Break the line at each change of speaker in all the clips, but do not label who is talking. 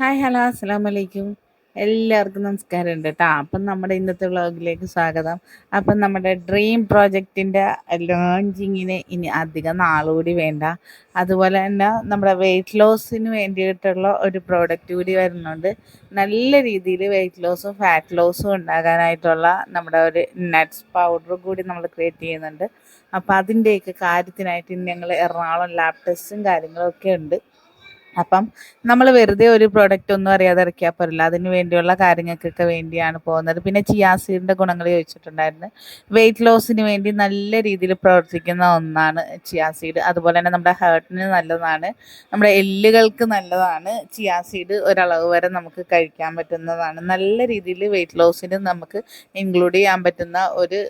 Hi hello അസ്സാം വലൈക്കും എല്ലാവർക്കും നമസ്കാരം ഉണ്ട് കേട്ടോ അപ്പം നമ്മുടെ ഇന്നത്തെ വ്ളോഗിലേക്ക് സ്വാഗതം. അപ്പം നമ്മുടെ ഡ്രീം പ്രോജക്റ്റിന്റെ ലോഞ്ചിങ്ങിന് ഇനി അധികം നാളുകൂടി വേണ്ട. അതുപോലെ തന്നെ നമ്മുടെ വെയിറ്റ് ലോസിന് വേണ്ടിയിട്ടുള്ള ഒരു പ്രോഡക്റ്റ് കൂടി വരുന്നുണ്ട്. നല്ല രീതിയിൽ വെയിറ്റ് ലോസും ഫാറ്റ് ലോസും ഉണ്ടാകാനായിട്ടുള്ള നമ്മുടെ ഒരു നട്ട്സ് പൗഡർ കൂടി നമ്മൾ ക്രിയേറ്റ് ചെയ്യുന്നുണ്ട്. അപ്പം അതിന്റെയൊക്കെ കാര്യത്തിനായിട്ട് ഞങ്ങൾ എറണാകുളം ലാബ് ടെസ്റ്റും കാര്യങ്ങളൊക്കെ ഉണ്ട്. അപ്പം നമ്മൾ വെറുതെ ഒരു പ്രോഡക്റ്റ് ഒന്നും അറിയാതെ ഇറക്കിയാൽ പോരല്ല. അതിന് വേണ്ടിയുള്ള കാര്യങ്ങൾക്കൊക്കെ വേണ്ടിയാണ് പോകുന്നത്. പിന്നെ ചിയാസീഡിന്റെ ഗുണങ്ങൾ ചോദിച്ചിട്ടുണ്ടായിരുന്നു. വെയിറ്റ് ലോസിന് വേണ്ടി നല്ല രീതിയിൽ പ്രവർത്തിക്കുന്ന ഒന്നാണ് ചിയാസീഡ്. അതുപോലെ തന്നെ നമ്മുടെ ഹേർട്ടിന് നല്ലതാണ്. നമ്മുടെ എല്ലുകൾക്ക് നല്ലതാണ് ചിയാസീഡ് ഒരളവ് വരെ നമുക്ക് കഴിക്കാൻ പറ്റുന്നതാണ്. നല്ല രീതിയിൽ വെയിറ്റ് ലോസിന് നമുക്ക് ഇൻക്ലൂഡ് ചെയ്യാൻ പറ്റുന്ന ഒരു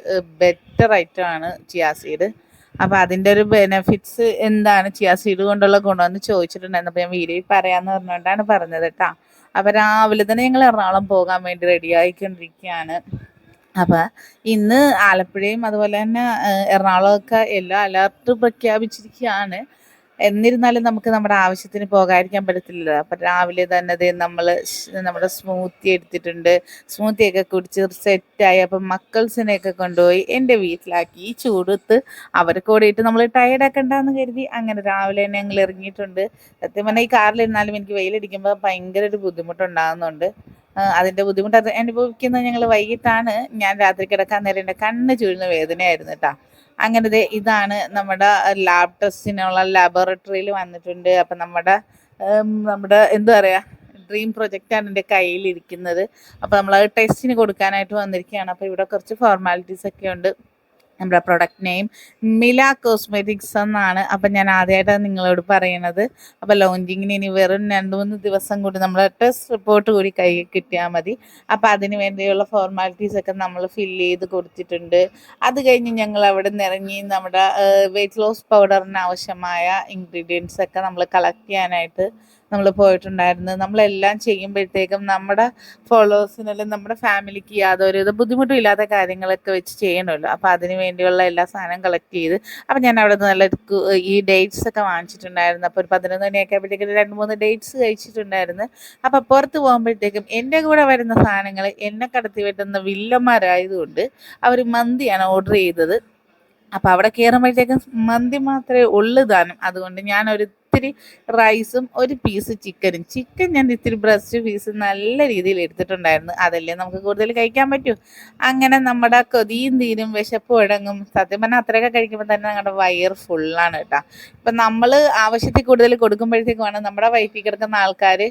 ബെറ്റർ ഐറ്റമാണ് ചിയാസീഡ്. അപ്പോൾ അതിന്റെ ഒരു ബെനഫിറ്റ്സ് എന്താണ്? ചിയാ സീഡ് കൊണ്ടുള്ള ഗുണമെന്ന് ചോദിച്ചിട്ടുണ്ടായിരുന്നു. അപ്പോൾ ഞാൻ വീഡിയോയിൽ പറയാമെന്ന് പറഞ്ഞുകൊണ്ടാണ് പറഞ്ഞത് കേട്ടോ. അപ്പോൾ രാവിലെ തന്നെ ഞങ്ങൾ എറണാകുളം പോകാൻ വേണ്ടി റെഡി ആയിക്കൊണ്ടിരിക്കുകയാണ് അപ്പോൾ ഇന്ന് ആലപ്പുഴയും അതുപോലെ തന്നെ എറണാകുളമൊക്കെ എല്ലാ അലർട്ട് പ്രഖ്യാപിച്ചിരിക്കുകയാണ് എന്നിരുന്നാലും നമുക്ക് നമ്മുടെ ആവശ്യത്തിന് പോകാതിരിക്കാൻ പറ്റത്തില്ലല്ലോ. അപ്പം രാവിലെ തന്നെ നമ്മൾ നമ്മുടെ സ്മൂത്തി എടുത്തിട്ടുണ്ട്. സ്മൂത്തിയൊക്കെ കുടിച്ച് സെറ്റായി. അപ്പം മക്കൾസിനെയൊക്കെ കൊണ്ടുപോയി എന്റെ വീട്ടിലാക്കി ഈ ചൂടത്ത് അവർക്ക് കൂടിയിട്ട് നമ്മൾ ടയർഡാക്കണ്ടെന്ന് കരുതി അങ്ങനെ രാവിലെ തന്നെ ഞങ്ങൾ ഇറങ്ങിയിട്ടുണ്ട്. സത്യം പറഞ്ഞാൽ ഈ കാറിലിരുന്നാലും എനിക്ക് വെയിലടിക്കുമ്പോൾ ഭയങ്കര ഒരു ബുദ്ധിമുട്ടുണ്ടാകുന്നുണ്ട്. അതിന്റെ ബുദ്ധിമുട്ട് അനുഭവിക്കുന്നത് ഞങ്ങൾ വൈകിട്ടാണ്. ഞാൻ രാത്രി കിടക്കാൻ നേരം എന്റെ കണ്ണ് ചുഴുന്ന വേദനയായിരുന്നു കേട്ടോ. അങ്ങനത്തെ ഇതാണ് നമ്മുടെ ലാബ് ടെസ്റ്റിനുള്ള ലാബോറട്ടറിയിൽ വന്നിട്ടുണ്ട്. അപ്പം നമ്മുടെ നമ്മുടെ എന്താ പറയുക ഡ്രീം പ്രൊജക്റ്റാണ് എന്റെ കയ്യിലിരിക്കുന്നത്. അപ്പോൾ നമ്മൾ ടെസ്റ്റിന് കൊടുക്കാനായിട്ട് വന്നിരിക്കുകയാണ്. അപ്പോൾ ഇവിടെ കുറച്ച് ഫോർമാലിറ്റീസ് ഒക്കെ ഉണ്ട്. നമ്മുടെ പ്രൊഡക്റ്റ് നെയിം മില കോസ്മെറ്റിക്സ് എന്നാണ്. അപ്പം ഞാൻ ആദ്യമായിട്ടാണ് നിങ്ങളോട് പറയണത്. അപ്പം ലോഞ്ചിങ്ങിന് ഇനി വെറും രണ്ട് മൂന്ന് ദിവസം കൂടി നമ്മൾ ടെസ്റ്റ് റിപ്പോർട്ട് കൂടി കൈ കിട്ടിയാൽ മതി. അപ്പം അതിന് വേണ്ടിയുള്ള ഫോർമാലിറ്റീസ് ഒക്കെ നമ്മൾ ഫില്ല് ചെയ്ത് കൊടുത്തിട്ടുണ്ട്. അത് കഴിഞ്ഞ് ഞങ്ങൾ അവിടെ നിന്ന് ഇറങ്ങി നമ്മുടെ വെയിറ്റ് ലോസ് പൗഡറിന് ആവശ്യമായ ഇൻഗ്രീഡിയൻസ് ഒക്കെ നമ്മൾ കളക്ട് ചെയ്യാനായിട്ട് നമ്മൾ പോയിട്ടുണ്ടായിരുന്നത് നമ്മളെല്ലാം ചെയ്യുമ്പോഴത്തേക്കും നമ്മുടെ ഫോളോവേഴ്സിനെല്ലാം നമ്മുടെ ഫാമിലിക്ക് യാതൊരു ഇത് ബുദ്ധിമുട്ടും ഇല്ലാത്ത കാര്യങ്ങളൊക്കെ വെച്ച് ചെയ്യണമല്ലോ. അപ്പോൾ അതിന് വേണ്ടിയുള്ള എല്ലാ സാധനവും കളക്ട് ചെയ്ത് അപ്പോൾ ഞാൻ അവിടെ നിന്ന് നല്ല ഈ ഡേറ്റ്സ് ഒക്കെ വാങ്ങിച്ചിട്ടുണ്ടായിരുന്നു. അപ്പോൾ ഒരു പതിനൊന്ന് മണിയൊക്കെ ആയപ്പോഴത്തേക്കും രണ്ട് മൂന്ന് ഡേറ്റ്സ് കഴിച്ചിട്ടുണ്ടായിരുന്നു. അപ്പോൾ പുറത്ത് പോകുമ്പോഴത്തേക്കും എന്റെ കൂടെ വരുന്ന സാധനങ്ങൾ എന്നെ കടത്തി വെട്ടുന്ന വില്ലന്മാരായതുകൊണ്ട് അവർ മന്തിയാണ് ഓർഡർ ചെയ്തത്. അപ്പോൾ അവിടെ കയറുമ്പോഴത്തേക്കും മന്തി മാത്രമേ ഉള്ളു താനും. അതുകൊണ്ട് ഞാനൊരു ഇത്തിരി റൈസും ഒരു പീസ് ചിക്കനും ചിക്കൻ ഞാൻ ഇത്തിരി ബ്രസ്റ്റ് പീസ് നല്ല രീതിയിൽ എടുത്തിട്ടുണ്ടായിരുന്നു. അതല്ലേ നമുക്ക് കൂടുതൽ കഴിക്കാൻ പറ്റൂ? അങ്ങനെ നമ്മുടെ കൊതിയും തീരും വിശപ്പ് അടങ്ങും സത്യം പറഞ്ഞാൽ അത്രയൊക്കെ കഴിക്കുമ്പോൾ തന്നെ നമ്മുടെ വയർ ഫുള്ളാണ് കേട്ടോ ഇപ്പം നമ്മൾ ആവശ്യത്തിൽ കൂടുതൽ കൊടുക്കുമ്പോഴത്തേക്കുമാണ് നമ്മുടെ വയറ്റിൽ കിടക്കുന്ന ആൾക്കാർ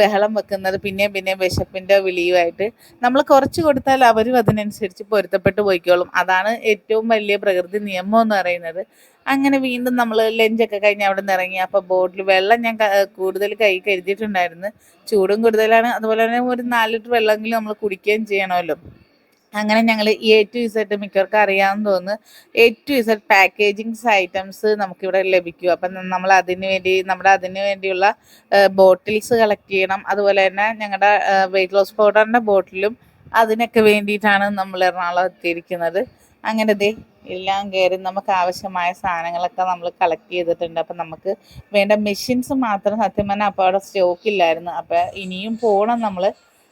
ബഹളം വെക്കുന്നത് പിന്നെയും പിന്നെയും വിശപ്പിന്റെ വിളിയുമായിട്ട്. നമ്മൾ കുറച്ച് കൊടുത്താൽ അവരും അതിനനുസരിച്ച് പൊരുത്തപ്പെട്ട് പോയിക്കോളും. അതാണ് ഏറ്റവും വലിയ പ്രകൃതി നിയമം എന്ന് പറയുന്നത്. അങ്ങനെ വീണ്ടും നമ്മൾ ലഞ്ചൊക്കെ കഴിഞ്ഞ് അവിടെ നിന്ന് ഇറങ്ങി അപ്പോൾ ബോട്ടിൽ വെള്ളം ഞാൻ കൂടുതൽ കൈ കരുതിയിട്ടുണ്ടായിരുന്നു. ചൂടും കൂടുതലാണ്. അതുപോലെ തന്നെ ഒരു നാല് ലിറ്റർ വെള്ളമെങ്കിലും നമ്മൾ കുടിക്കുകയും ചെയ്യണമല്ലോ. അങ്ങനെ ഞങ്ങൾ എ ടു ഇസഡ് മിക്കവർക്കും അറിയാമെന്ന് തോന്നുന്നു. A to Z packagings items നമുക്കിവിടെ ലഭിക്കും. അപ്പം നമ്മൾ അതിന് വേണ്ടി നമ്മുടെ അതിന് വേണ്ടിയുള്ള ബോട്ടിൽസ് കളക്ട് ചെയ്യണം. അതുപോലെ തന്നെ ഞങ്ങളുടെ വെയിറ്റ് ലോസ് പൗഡറിന്റെ ബോട്ടിലും അതിനൊക്കെ വേണ്ടിയിട്ടാണ് നമ്മൾ എറണാകുളം എത്തിയിരിക്കുന്നത്. അങ്ങനെ ദേ എല്ലാം കയറി നമുക്ക് ആവശ്യമായ സാധനങ്ങളൊക്കെ നമ്മൾ കളക്ട് ചെയ്തിട്ടുണ്ട്. അപ്പം നമുക്ക് വേണ്ട മെഷീൻസ് മാത്രം സത്യം പറഞ്ഞാൽ അപ്പോൾ അവിടെ സ്റ്റോക്ക് ഇല്ലായിരുന്നു. അപ്പോൾ ഇനിയും പോകണം നമ്മൾ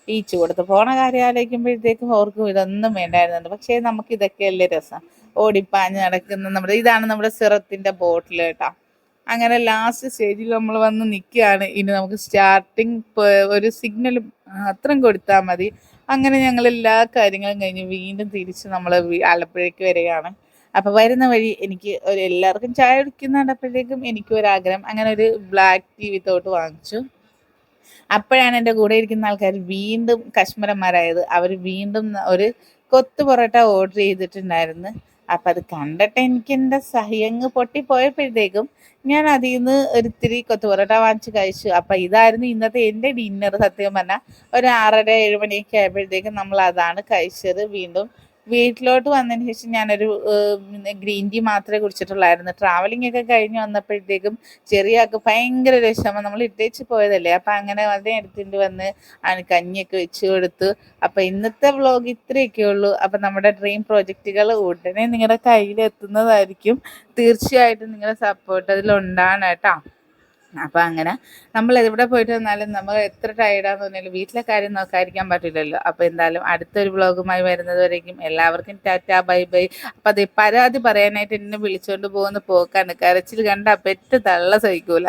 ഈച്ചു കൊടുത്ത് പോണ കാര്യം ആലോചിക്കുമ്പോഴത്തേക്കും ഓർക്കും ഇതൊന്നും വേണ്ടായിരുന്നുണ്ട്. പക്ഷേ നമുക്ക് ഇതൊക്കെയല്ലേ രസം. ഓടിപ്പാഞ്ഞ് നടക്കുന്ന നമ്മുടെ ഇതാണ് നമ്മുടെ സിറത്തിന്റെ ബോട്ടിൽ കേട്ടോ. അങ്ങനെ ലാസ്റ്റ് സ്റ്റേജിൽ നമ്മൾ വന്ന് നിൽക്കുകയാണ് ഇനി നമുക്ക് സ്റ്റാർട്ടിങ് ഒരു സിഗ്നൽ അത്രയും കൊടുത്താൽ മതി. അങ്ങനെ ഞങ്ങൾ എല്ലാ കാര്യങ്ങളും കഴിഞ്ഞ് വീണ്ടും തിരിച്ച് നമ്മൾ ആലപ്പുഴയ്ക്ക് വരികയാണ്. അപ്പോൾ വരുന്ന വഴി എനിക്ക് ഒരു എല്ലാവർക്കും ചായ കുടിക്കുന്ന കണ്ടപ്പോഴേക്കും എനിക്കും ഒരാഗ്രഹം അങ്ങനെ ഒരു ബ്ലാക്ക് ടീ വിത്തൗട്ട് വാങ്ങിച്ചു. അപ്പോഴാണ് എന്റെ കൂടെ ഇരിക്കുന്ന ആൾക്കാർ വീണ്ടും കശ്മീരന്മാരായത്. അവർ വീണ്ടും ഒരു കൊത്തു പൊറോട്ട ഓർഡർ ചെയ്തിട്ടുണ്ടായിരുന്നു. അപ്പം അത് കണ്ടിട്ട് എനിക്ക് എന്റെ സഹ്യങ്ങ് പൊട്ടിപ്പോയപ്പോഴത്തേക്കും ഞാൻ അതിൽ നിന്ന് ഒരിത്തിരി കൊത്തുപൊറോട്ട വാങ്ങിച്ച് കഴിച്ചു. അപ്പം ഇതായിരുന്നു ഇന്നത്തെ എന്റെ ഡിന്നർ സത്യം പറഞ്ഞാൽ ഒരു ആറര ഏഴ് മണിയൊക്കെ ആയപ്പോഴത്തേക്കും നമ്മൾ അതാണ് കഴിച്ചത്. വീണ്ടും വീട്ടിലോട്ട് വന്നതിന് ശേഷം ഞാനൊരു ഗ്രീൻ ടീ മാത്രമേ കുടിച്ചിട്ടുള്ളായിരുന്നു. ട്രാവലിംഗ് ഒക്കെ കഴിഞ്ഞ് വന്നപ്പോഴത്തേക്കും ചെറിയ ആൾക്ക് ഭയങ്കര വിഷമം. നമ്മൾ ഇട്ടേച്ച് പോയതല്ലേ. അപ്പം അങ്ങനെ വളരെ എടുത്തിട്ട് വന്ന് കഞ്ഞിയൊക്കെ വെച്ച് കൊടുത്തു. അപ്പം ഇന്നത്തെ വ്ളോഗ് ഇത്രയൊക്കെ ഉള്ളൂ. അപ്പം നമ്മുടെ ഡ്രീം പ്രോജക്റ്റുകൾ ഉടനെ നിങ്ങളുടെ കയ്യിൽ എത്തുന്നതായിരിക്കും തീർച്ചയായിട്ടും നിങ്ങളുടെ സപ്പോർട്ട് അതിലുണ്ടാണ് കേട്ടോ. അപ്പം അങ്ങനെ നമ്മൾ എവിടെ പോയിട്ട് വന്നാലും നമ്മൾ എത്ര ടയർഡാന്ന് പറഞ്ഞാലും വീട്ടിലെ കാര്യം നോക്കാതിരിക്കാൻ പറ്റില്ലല്ലോ. അപ്പോൾ എന്തായാലും അടുത്തൊരു വ്ളോഗുമായി വരുന്നത് വരേക്കും എല്ലാവർക്കും ടാറ്റ ബൈ ബൈ. അപ്പം അത് പരാതി പറയാനായിട്ട് എന്നെ വിളിച്ചുകൊണ്ട് പോകുന്ന പോക്കാണ്. കരച്ചിൽ കണ്ട പെറ്റ് തള്ള സഹിക്കൂല.